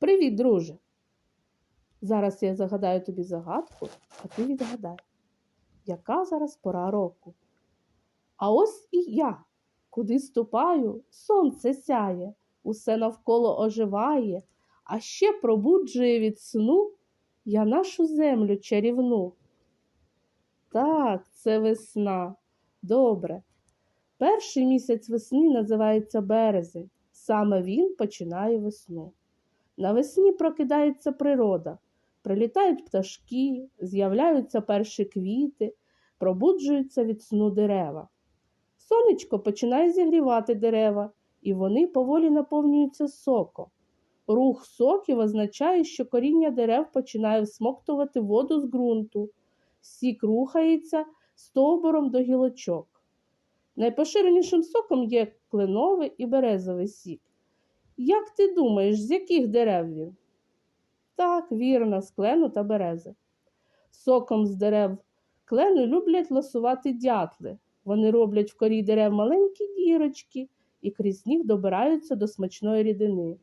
Привіт, друже. Зараз я загадаю тобі загадку, а ти відгадай, яка зараз пора року. А ось і я, куди ступаю, сонце сяє, усе навколо оживає, а ще пробуджує від сну я нашу землю чарівну. Так, це весна. Добре. Перший місяць весни називається березень. Саме він починає весну. Навесні прокидається природа, прилітають пташки, з'являються перші квіти, пробуджуються від сну дерева. Сонечко починає зігрівати дерева, і вони поволі наповнюються соком. Рух соків означає, що коріння дерев починає всмоктувати воду з ґрунту. Сік рухається стовбуром до гілочок. Найпоширенішим соком є кленовий і березовий сік. Як ти думаєш, з яких дерев він? Так, вірно, з клену та берези. Соком з дерев клену люблять ласувати дятли. Вони роблять в корі дерев маленькі дірочки і крізь них добираються до смачної рідини.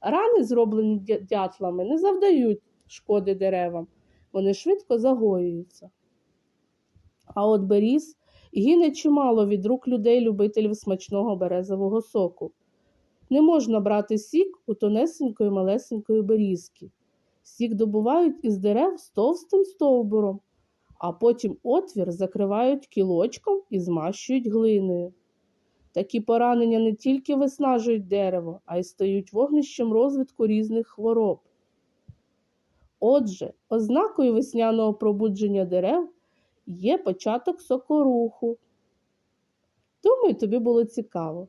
Рани, зроблені дятлами, не завдають шкоди деревам, вони швидко загоюються. А от беріз гине чимало від рук людей-любителів смачного березового соку. Не можна брати сік у тонесенької малесенької берізки. Сік добувають із дерев з товстим стовбуром, а потім отвір закривають кілочком і змащують глиною. Такі поранення не тільки виснажують дерево, а й стають вогнищем розвитку різних хвороб. Отже, ознакою весняного пробудження дерев є початок сокоруху. Думаю, тобі було цікаво.